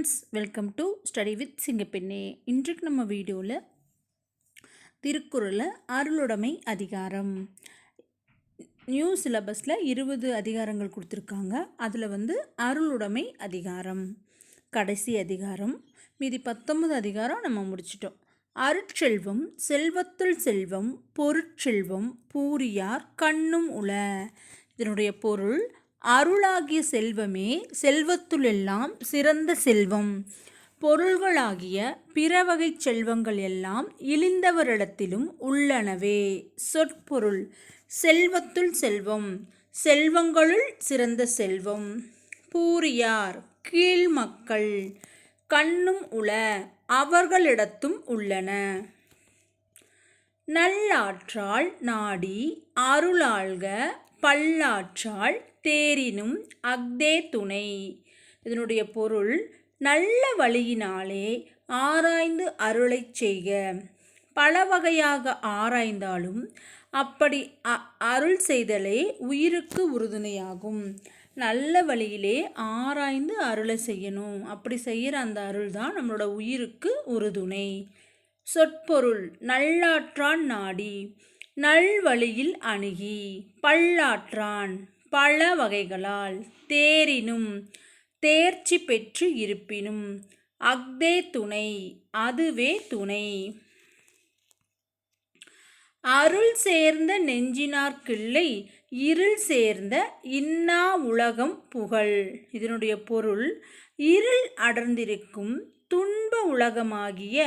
Friends welcome to study with Singappenne. இன்றைக்கு நம்ம வீடியோவில் திருக்குறளை அருளுடைமை அதிகாரம். நியூ சிலபஸில் இருபது அதிகாரங்கள் கொடுத்துருக்காங்க. அதில் வந்து அருளுடைமை அதிகாரம் கடைசி அதிகாரம் மீதி பத்தொன்பது அதிகாரம் நம்ம முடிச்சிட்டோம். அருட்செல்வம் செல்வத்துள் செல்வம் பொருட்செல்வம் பூரியார் கண்ணும் உள. இதனுடைய பொருள் அருளாகிய செல்வமே செல்வத்துளெல்லாம் சிறந்த செல்வம். பொருள்களாகிய பிறவகை செல்வங்கள் எல்லாம் இழிந்தவரிடத்திலும் உள்ளனவே. சொற்பொருள் செல்வத்துள் செல்வம் செல்வங்களுள் சிறந்த செல்வம். பூரியார் கீழ்மக்கள் கண்ணும் உள அவர்களிடத்தும் உள்ளன. நல்லாற்றால் நாடி அருளாள்க பல்லாற்றால் தேரினும் அக்தே துணை. இதனுடைய பொருள் நல்ல வழியினாலே ஆராய்ந்து அருளைச் செய்க. பல வகையாக ஆராய்ந்தாலும் அப்படி அ- அருள் செய்தலே உயிருக்கு உறுதுணையாகும். நல்ல வழியிலே ஆராய்ந்து அருளை செய்யணும். அப்படி செய்கிற அந்த அருள் தான் நம்மளோட உயிருக்கு உறுதுணை. சொற்பொருள் நல்லாற்றான் நாடி நல்வழியில் அணுகி பல்லாற்றான். பல வகைகளால் தேரினும் தேர்ச்சி பெற்று இருப்பினும் அக்தே துணை அதுவே துணை. அருள் சேர்ந்த நெஞ்சினார்க்கிள்ளை இருள் சேர்ந்த இன்னா உலகம் புகழ். இதனுடைய பொருள் இருள் அடர்ந்திருக்கும் துன்ப உலகமாகிய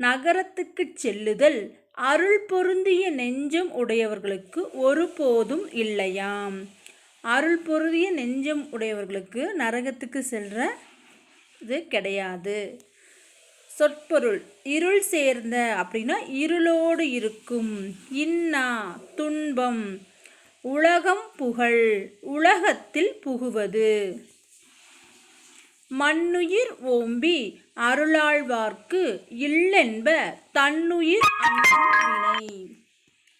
நகரத்துக்குச் செல்லுதல் அருள் பொருந்திய நெஞ்சம் உடையவர்களுக்கு ஒருபோதும் இல்லையாம். அருள் பொருதிய நெஞ்சம் உடையவர்களுக்கு நரகத்துக்கு செல்ற இது கிடையாது. சொற்பொருள் இருள் சேர்ந்த அப்படின்னா இருளோடு இருக்கும். இன்னா துன்பம் உலகம் புகழ் உலகத்தில் புகுவது. மண்ணுயிர் ஓம்பி அருளாழ்வார்க்கு இல்லென்ப தன்னுயிர் வினை.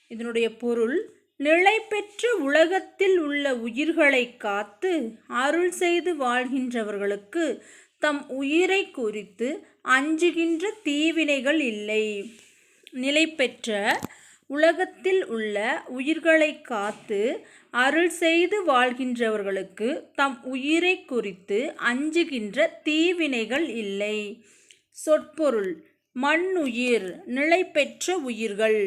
இதனுடைய பொருள் நிலை பெற்று உலகத்தில் உள்ள உயிர்களை காத்து அருள் செய்து வாழ்கின்றவர்களுக்கு தம் உயிரை குறித்து அஞ்சுகின்ற தீவினைகள் இல்லை. நிலை பெற்ற உலகத்தில் உள்ள உயிர்களை காத்து அருள் செய்து வாழ்கின்றவர்களுக்கு தம் உயிரை குறித்து அஞ்சுகின்ற தீவினைகள் இல்லை. சொற்பொருள் மண்ணுயிர் நிலை பெற்ற உயிர்கள்.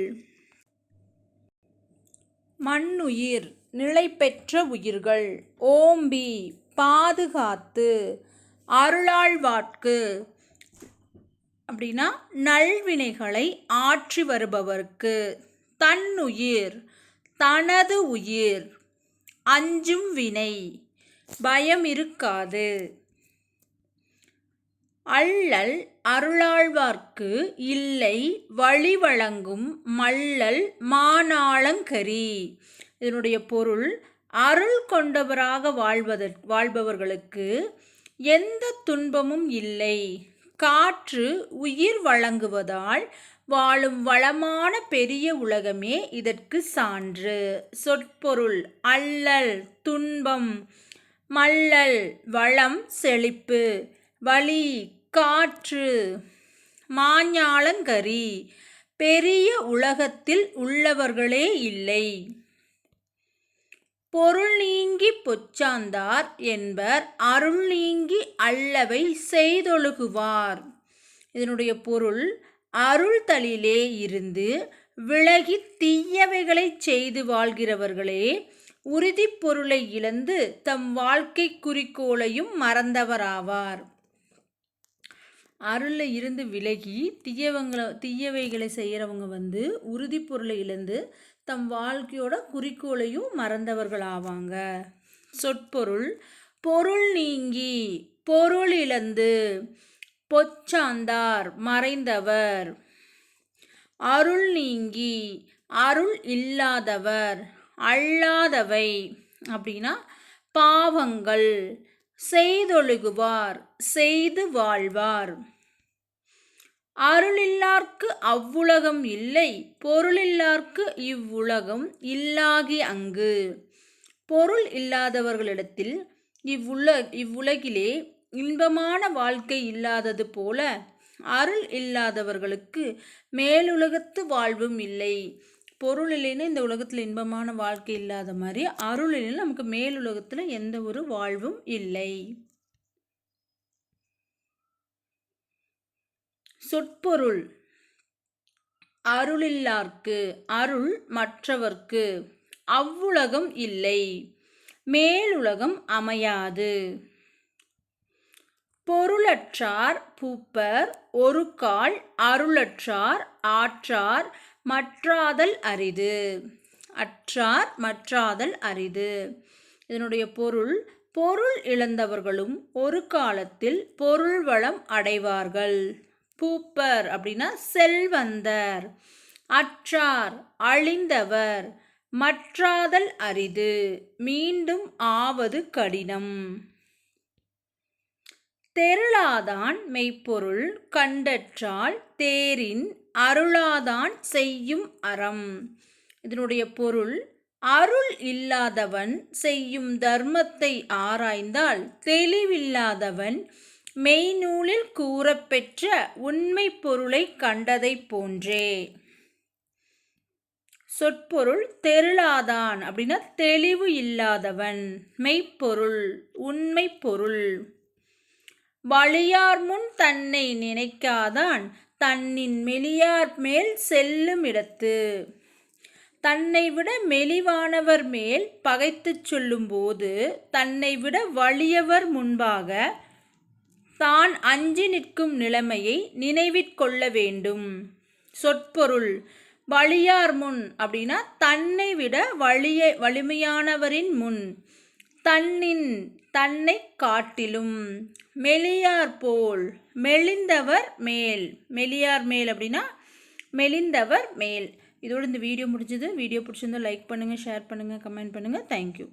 மண்ணுயிர் நிலைபெற்ற உயிர்கள். ஓம்பி பாதுகாத்து அருளாழ்வாட்கு அப்படின்னா நல்வினைகளை ஆற்றி வருபவர்க்கு. தன்னுயிர் தனது உயிர். அஞ்சும் வினை. பயம் இருக்காது. அள்ளல் அருளாழ்வார்க்கு இல்லை வழி வழங்கும் மல்லல் மானாளங்கரி இதனுடைய பொருள் அருள் கொண்டவராக வாழ்வதற் வாழ்பவர்களுக்கு எந்த துன்பமும் இல்லை. காற்று உயிர் வழங்குவதால் வாழும் வளமான பெரிய உலகமே இதற்கு சான்று. சொற்பொருள் அல்லல் துன்பம் மல்லல் வளம் செழிப்பு வழி காற்று. மாஞாளங்கரி பெரிய உலகத்தில் உள்ளவர்களே இல்லை. பொருள் நீங்கி பொச்சாந்தார் என்பர் அருள் நீங்கி அல்லவை செய்தொழுகுவார். இதனுடைய பொருள் அருள் தலிலே இருந்து விலகி தீயவைகளை செய்து வாழ்கிறவர்களே உறுதிப் பொருளை இழந்து தம் வாழ்க்கை குறிக்கோளையும் மறந்தவராவார். அருளில் இருந்து விலகி தீயவங்களை தீயவைகளை செய்கிறவங்க வந்து உறுதி பொருளை இழந்து தம் வாழ்க்கையோட குறிக்கோளையும் மறந்தவர்கள் ஆவாங்க சொற்பொருள் பொருள் நீங்கி பொருள் இழந்து பொச்சாந்தார் மறைந்தவர். அருள் நீங்கி அருள் இல்லாதவர் அல்லாதவை அப்படின்னா பாவங்கள் செய்தொழுகுவார் செய்து வாழ்வார். அருளில்லார்க்கு அவ்வுலகம் இல்லை பொருளில்லார்க்கு இவ்வுலகம் இல்லாகி அங்கு. பொருள் இல்லாதவர்களிடத்தில் இவ்வுல இவ்வுலகிலே இன்பமான வாழ்க்கை இல்லாதது போல அருள் இல்லாதவர்களுக்கு மேலுலகத்து வாழ்வும் இல்லை. பொருள் இல்லைன்னா இந்த உலகத்தில் இன்பமான வாழ்க்கை இல்லாத மாதிரி அருள் இல்லைன்னா நமக்கு மேலுலகத்தில் எந்த ஒரு வாழ்வும் இல்லை. சொற்பொருள். அருளில்லார்க்கு அருள் மற்றவர்க்கு அவ்வுலகம் இல்லை. மேலுலகம் அமையாது. பொருளற்றார் பூப்பர் ஒரு கால் அருளற்றார் ஆற்றார் மற்றாதல் அரிது. அற்றார் மற்றாதல் அரிது. இதனுடைய பொருள் பொருள் இழந்தவர்களும் ஒரு காலத்தில் பொருள் வளம் அடைவார்கள். பூப்பர் அப்படின்னா செல்வந்தர். அற்றார் அழிந்தவர். மற்றாதல் அரிது. மீண்டும் ஆவது கடினம். தெருளாதான் மெய்ப்பொருள் கண்டற்றால் தேரின் அருளாதான் செய்யும் அறம். இதனுடைய பொருள் அருள் இல்லாதவன் செய்யும் தர்மத்தை ஆராய்ந்தால் தெளிவில்லாதவன் மெய்நூலில் கூறப்பெற்ற உண்மை பொருளை கண்டதை போன்றே. சொற்பொருள் தெருளாதான் அப்படின்னா தெளிவு இல்லாதவன் மெய்ப்பொருள் உண்மை பொருள். வழியார் முன் தன்னை நினைக்காதான் தன்னின் மெலியார் மேல் செல்லும் இடத்து. தன்னை விட மெலிவானவர் மேல் பகைத்து சொல்லும்போது தன்னை விட வலியவர் முன்பாக தான் அஞ்சி நிற்கும் நிலைமையை நினைவிற்கொள்ள வேண்டும். சொற்பொருள் வலியார் முன் அப்படின்னா தன்னை விட வலிய வலிமையானவரின் முன். தன்னின் தன்னை காட்டிலும். மெலியார் போல் மெலிந்தவர் மேல். மெலியார் மேல் அப்படின்னா மெலிந்தவர் மேல். இதோடு இந்த வீடியோ முடிஞ்சது. வீடியோ பிடிச்சிருந்தா லைக் பண்ணுங்கள் ஷேர் பண்ணுங்கள் கமெண்ட் பண்ணுங்கள் தேங்க்யூ